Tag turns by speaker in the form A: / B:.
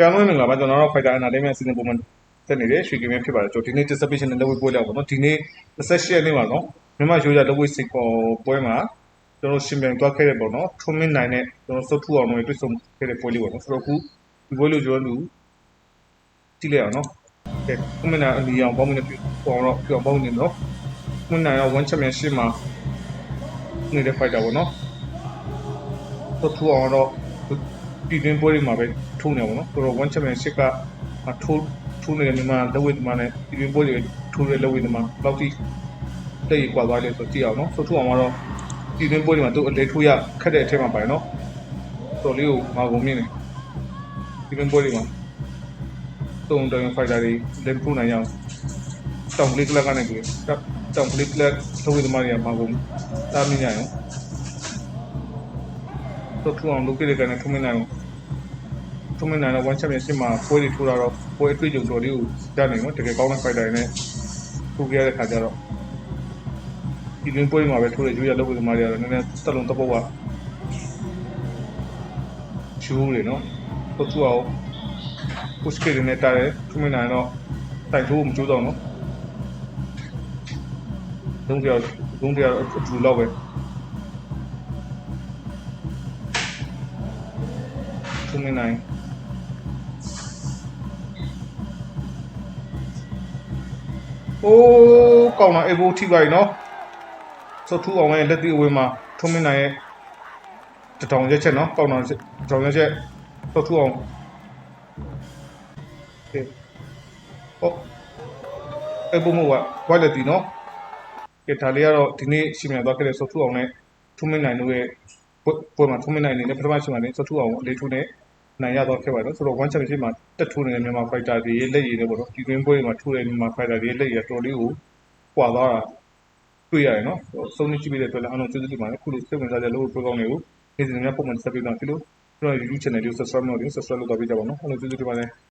A: ပြန်လို့မင်္ဂလာပါကျွန်တော်တို့ Fighter Entertainment စီစဉ်ပုံမှန်တက်နေတဲ့ရွှေကင်းမြဖြစ်ပါတယ်ကျွန်တော်ဒီနေ့ distribution နဲ့လက်ဝဲပွဲလောက်ပေါ့နော်ဒီနေ့28ရက်နေ့မှာနော်မြန်မာရိုးရလက်ဝဲစီကောပွဲမှာကျွန်တော်ရှင်ပြန်တွားခဲ့တဲ့ပေါ့နော်ထုံးမင်းနိုင်နဲ့ကျွန်တော်စုတ်ထူအောင်တွေတွေ့ဆုံခဲ့တဲ့ပွဲလေးပေါ့နော်ဆိုတော့အခုဒီပွဲလို့ကျွန်တော်တို့ကြည့်လိုက်အောင်နော်ကဲထုံးမင်းနိုင်အလီအောင်ပေါင်းမင်းနဲ့ပြအောင်တော့ပြအောင်ပေါင်းနေနော်ထုံးမင်းနိုင်ရော1 championship မှာနေတဲ့ fighter ပေါ့နော်စုတ်ထူအောင်တော့ ပြည်တွင်းပွဲတွေမှာပဲထိုးနေပါတော့တော်တော် one championship ကထိုးထိုးနေတဲ့မြန်မာလက်ဝဲသမားနဲ့ပြည်တွင်းပွဲတွေထိုးတဲ့လက်ဝဲသမားဘယ်လောက်ထိတက်ရကွာသွားလဲဆိုတော့ကြည့်အောင်နော်ဆိုထိုးအောင်ကတော့ပြည်တွင်းပွဲတွေမှာသူအလဲထိုးရခက်တဲ့အထက်မှာပါတယ်နော်တော်လေးကိုမာကုန်မြင့်နေပြည်တွင်းပွဲတွေမှာတုံတောင်ဖိုက်တာတွေလက်ထိုးနိုင်ရအောင်တောင်ကလေးကလပ်ကနေကြည့်တောင်ကလေးကလပ်ထိုးဝဲသမားတွေကမာကုန်တားမြင့်ရအောင်တော့ထူအောင်လုပ်ခဲ့တဲ့ကနေထုံးမနိုင်အောင် ထုံးမနိုင်တော့ one championship မှာပွဲတွေထိုးတာတော့ပွဲအတွေ့အကြုံတော်လေးကိုကြားနိုင်တော့တကယ်ကောင်းတဲ့ fighter တွေနဲ့ထိုးခဲ့ရတဲ့ခါကျတော့ဒီလင်းပွဲမှာပဲထိုးတဲ့ဂျူရီယာလုပ်ကမာရီယာတော့နည်းနည်းသက်လုံးတပုတ်ကဂျူးတွေနော်ပုတ်သူအောင် push ခဲ့တဲ့တားတယ်ထုံးမနိုင်တော့တိုက်ထိုးမကြိုးတော့နော်ဒုံးတရာဒုံးတရာအတူလောက်ပဲ2 9 အိုးကောင်းတာအေဘိုထိပါ E နော်ဆိုထူအောင်ရဲ့လက်တီအဝေးမှာထုံးမင်းနိုင်ရဲ့တထောင်ရက်ချက်နော်ကောင်းတာတထောင်ရက်ချက်ဆိုထူအောင်ကဲဟောအေဘိုမိုကဝိုက်လက်တီနော်ကဲဒါလေးကတော့ဒီနေ့ရှင်မြန်သွားခဲ့တဲ့ဆိုထူအောင်နဲ့ထုံးမင်းနိုင်တို့ရဲ့ပွဲမှာထုံးမင်းနိုင်နေနဲ့ပထမရှင်မှာနေဆိုထူအောင်လေးထူးနဲ့ နိုင်ရတော့ခဲ့ပါတယ်ဆိုတော့ one championship မှာတက်ထိုးနေတဲ့မြန်မာ fighter တွေရဲ့လက်ရည်တွေပေါ့နော်ဒီတွင်းပွဲတွေမှာထိုးတဲ့မြန်မာ fighter တွေရဲ့လက်ရည်တော်လေးကိုကွာသွားတာတွေ့ရတယ်နော်စုံနေကြည့်ပြီးတဲ့အတွက်လည်းအားလုံးကျေးဇူးတင်ပါတယ်ခုလိုစိတ်ဝင်စားတဲ့လို့ပွဲကောင်းတွေကိုနေ့စဉ်များပုံမှန်ဆက်ပြီးတော့ဒီလိုကျွန်တော် YouTube channel လေးကို subscribe လုပ်ပြီး subscribe လုပ်တော့ပြကြပါဦးနော်အားလုံးကျေးဇူးတင်ပါတယ်